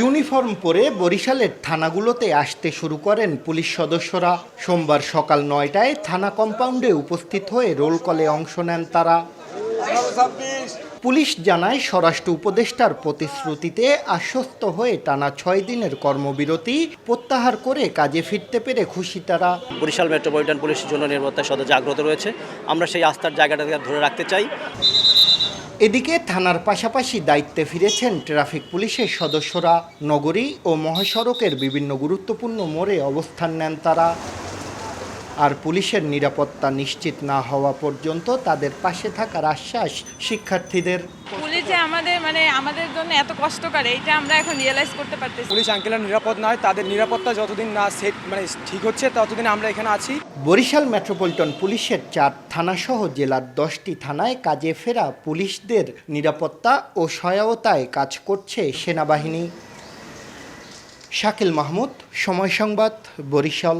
Uniform পরে বরিশালের থানাগুলোতে আসতে শুরু করেন পুলিশ সদস্যরা। সোমবার সকাল নয়টায় থানা কম্পাউন্ডে উপস্থিত হয়ে রোল কলে অংশ নেন তারা। পুলিশ জানায়, স্বরাষ্ট্র উপদেষ্টার প্রতিশ্রুতিতে আশ্বস্ত হয়ে টানা ছয় দিনের কর্মবিরতি প্রত্যাহার করে কাজে ফিরতে পেরে খুশি তারা। বরিশাল মেট্রোপলিটন পুলিশের জন্য নিরাপত্তায় সদা জাগ্রত রয়েছে। আমরা সেই আস্থার জায়গাটাকে ধরে রাখতে চাই। এদিকে থানার পাশাপাশি দায়িত্বে ফিরেছেন ট্রাফিক পুলিশের সদস্যরা, নগরী ও মহাসড়কের বিভিন্ন গুরুত্বপূর্ণ মোড়ে অবস্থান নেন তারা। আর পুলিশের নিরাপত্তা নিশ্চিত না হওয়া পর্যন্ত তাদের পাশে থাকার আশ্বাস শিক্ষার্থীদের। পুলিশ যে আমাদের মানে আমাদের জন্য এত কষ্ট করে এটা আমরা এখন রিয়েলাইজ করতে পারতেছি। পুলিশ আঙ্কেলরা নিরাপদ নয় তাদের নিরাপত্তা যতদিন না সেট মানে ঠিক হচ্ছে ততদিন আমরা এখানে আছি। বরিশাল মেট্রোপলিটন পুলিশের চার থানাসহ জেলার দশটি থানায় কাজে ফেরা পুলিশদের নিরাপত্তা ও সহায়তায় কাজ করছে সেনাবাহিনী। শাকিল মাহমুদ সময় সংবাদ বরিশাল।